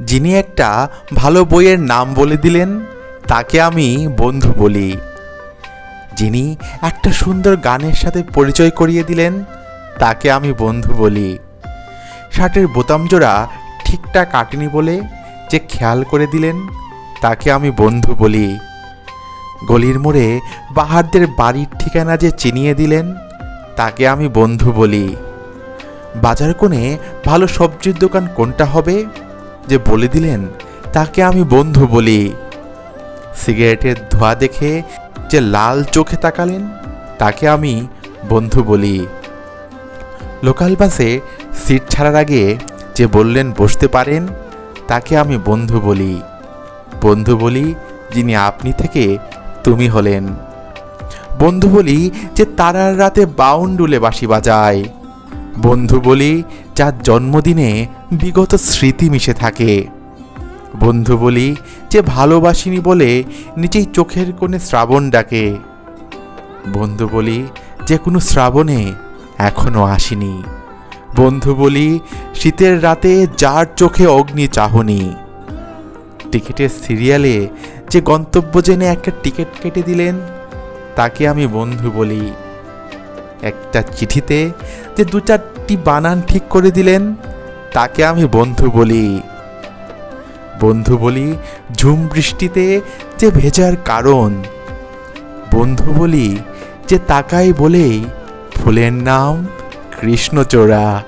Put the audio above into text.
যিনি একটা ভালো বইয়ের নাম বলে দিলেন, তাকে আমি বন্ধু বলি। যিনি একটা সুন্দর গানের সাথে পরিচয় করিয়ে দিলেন, তাকে আমি বন্ধু বলি। শার্টের বোতাম জোড়া ঠিকঠাক কাটেনি বলে যে খেয়াল করে দিলেন, তাকে আমি বন্ধু বলি। গলির মোড়ে বাহারদের বাড়ির ঠিকানা যে চিনিয়ে দিলেন, তাকে আমি বন্ধু বলি। বাজার কোণে ভালো সবজির দোকান কোনটা হবে? যে বলে দিলেন, তাকে আমি বন্ধু বলি। সিগারেটের ধোঁয়া দেখে যে লাল চোখে তাকালেন, তাকে আমি বন্ধু বলি। লোকাল বাসে সিট ছাড়ার আগে যে বললেন বসতে পারেন, তাকে আমি বন্ধু বলি। বন্ধু বলি যিনি আপনি থেকে তুমি হলেন। বন্ধু বলি যে তারার রাতে বাউন্ডুলে বাঁশি বাজায়। বন্ধু বলি, যার জন্মদিনে বিগত স্মৃতি মিশে থাকে। বন্ধু বলি, যে ভালোবাসিনি বলে নিজেই চোখের কোণে শ্রাবণ ডাকে। বন্ধু বলি, যে কোনো শ্রাবণে এখনও আসেনি। বন্ধু বলি, শীতের রাতে যার চোখে অগ্নি চাহনি। টিকিটের সিরিয়ালে যে গন্তব্য জেনে একটা টিকিট কেটে দিলেন, তাকে আমি বন্ধু বলি। একটা চিঠিতে যে দু চারটি বানান ঠিক করে দিলেন, তাকে আমি বন্ধু বলি। বন্ধু বলি ঝুম বৃষ্টিতে যে ভেজার কারণ। বন্ধু বলি যে তাকাই বলেই ফুলের নাম কৃষ্ণচূড়া।